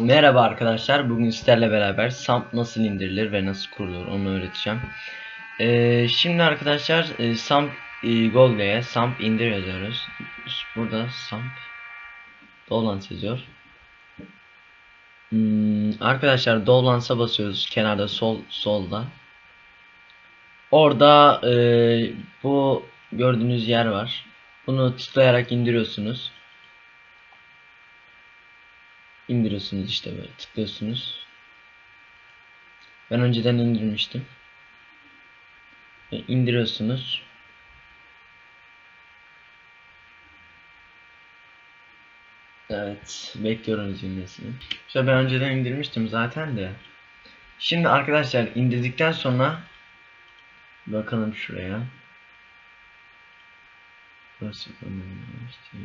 Merhaba arkadaşlar. Bugün sizlerle beraber SAMP nasıl indirilir ve nasıl kurulur onu öğreteceğim. Ee, şimdi arkadaşlar e, SAMP e, Google'ye SAMP indir yazıyoruz. Burada SAMP Downloads yazıyor. Hmm, arkadaşlar Downloads'a basıyoruz kenarda sol solda. Orada e, bu gördüğünüz yer var. Bunu tıklayarak indiriyorsunuz. İndiriyorsunuz işte böyle tıklıyorsunuz. Ben önceden indirmiştim. E, indiriyorsunuz. Evet, bekliyoruz inmesini. İşte ben önceden indirmiştim zaten de. Şimdi arkadaşlar indirdikten sonra bakalım şuraya. Burası işte.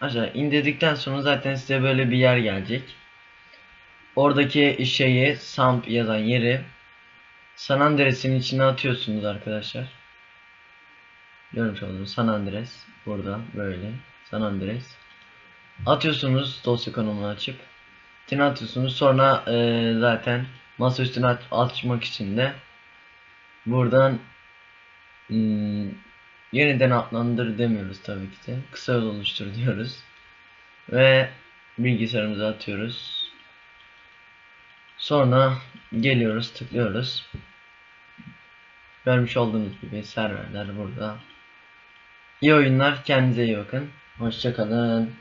Aşağı indirdikten sonra zaten size böyle bir yer gelecek. Oradaki şeyi Samp yazan yeri San Andreas'in içine atıyorsunuz arkadaşlar. Görmüş olduğunuz San Andreas burada böyle San Andreas. Atıyorsunuz dosya konumunu açıp içine atıyorsunuz sonra e, zaten masa üstüne aç- açmak için de buradan hmm, Yeniden adlandır demiyoruz tabii ki de. Kısa yol oluştur diyoruz. Ve bilgisayarımıza atıyoruz. Sonra geliyoruz, tıklıyoruz. Görmüş olduğunuz gibi serverler burada. İyi oyunlar, kendinize iyi bakın. Hoşçakalın.